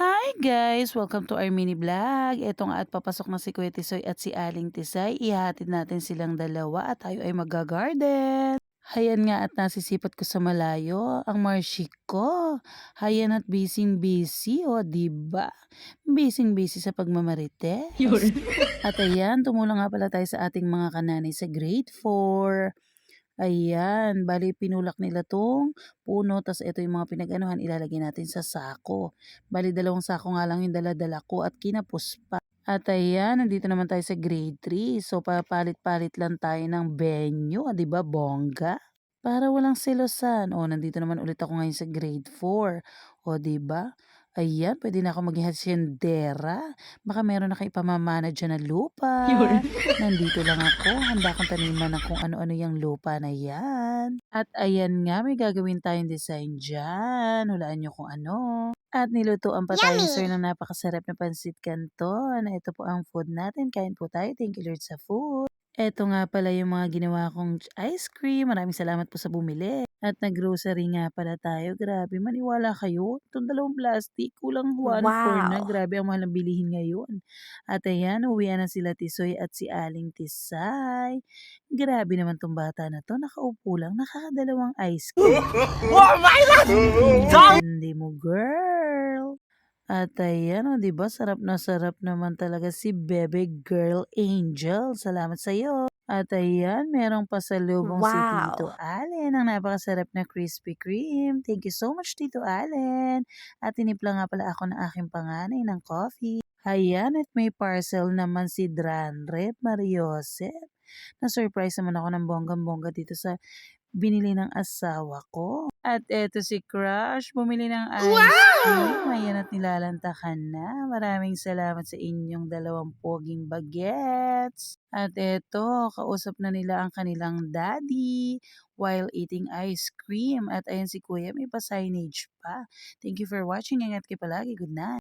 Hi guys! Welcome to our mini vlog. Eto nga at papasok na si Kuya Tisoy at si Aling Tisay. Ihahatid natin silang dalawa at tayo ay magga-garden. Hayan nga at nasisipot ko sa malayo ang marshik ko. Hayan at busy-busy, o di ba? Busy-busy sa pagmamarites. Yun. At ayan, tumulong nga pala tayo sa ating mga kananay sa grade 4. Ayan, bali pinulak nila 'tong puno ta's ito yung mga pinag-anuhan ilalagay natin sa sako. Bali dalawang sako nga lang yung dala-dala ko at kinapos pa. At ayan, nandito naman tayo sa grade 3. So papalit-palit lang tayo ng venue, ah, 'di ba bongga? Para walang selosan. O nandito naman ulit ako ngayon sa grade 4. O 'di ba? Ayan, puwede na ako maging hasyendera. Baka meron na kayong ipamamana diyan na lupa. Yun. Nandito lang ako, handa akong taniman ng kung ano-ano yang lupa na 'yan. At ayan nga, may gagawin tayong design diyan, hulaan niyo kung ano. At nilutuan pa tayo ni Sir ng napakasarap na pansit canton. Ito po ang food natin, kain po tayo. Thank you Lord sa food. Eto nga pala yung mga ginawa kong ice cream. Maraming salamat po sa bumili. At nag-grocery nga pala tayo. Grabe, maniwala kayo. Itong dalawang plastic, kulang 1/4 na. Wow. Grabe ang mahal ng bilihin ngayon. At ayan, uuwian na sila Tisoy at si Aling Tisay. Grabe naman 'tong bata na 'to, nakaupo lang, nakakadalawang ice cream. Oh my God! Hindi mo, girl. At ayan, oh, 'di ba sarap na sarap naman talaga si Bebe Girl Angel. Salamat sa'yo. At ayan, merong pasalubong si Tito Wow. Allen ng napakasarap na Krispy Kreme. Thank you so much, Tito Allen. At tinimpla nga pala ako ng aking panganay ng coffee. Ayan, at may parcel naman si Dranret Mariosep. Na-surprise naman ako ng bonggang-bongga dito sa binili ng asawa ko. At eto si Crush, bumili ng ice cream. Nilalantakan na. Maraming salamat sa inyong dalawang poging bagets. At eto, kausap na nila ang kanilang daddy while eating ice cream. At ayan si Kuya, may pa-signage pa. Thank you for watching. Ingat kayo palagi. Good night.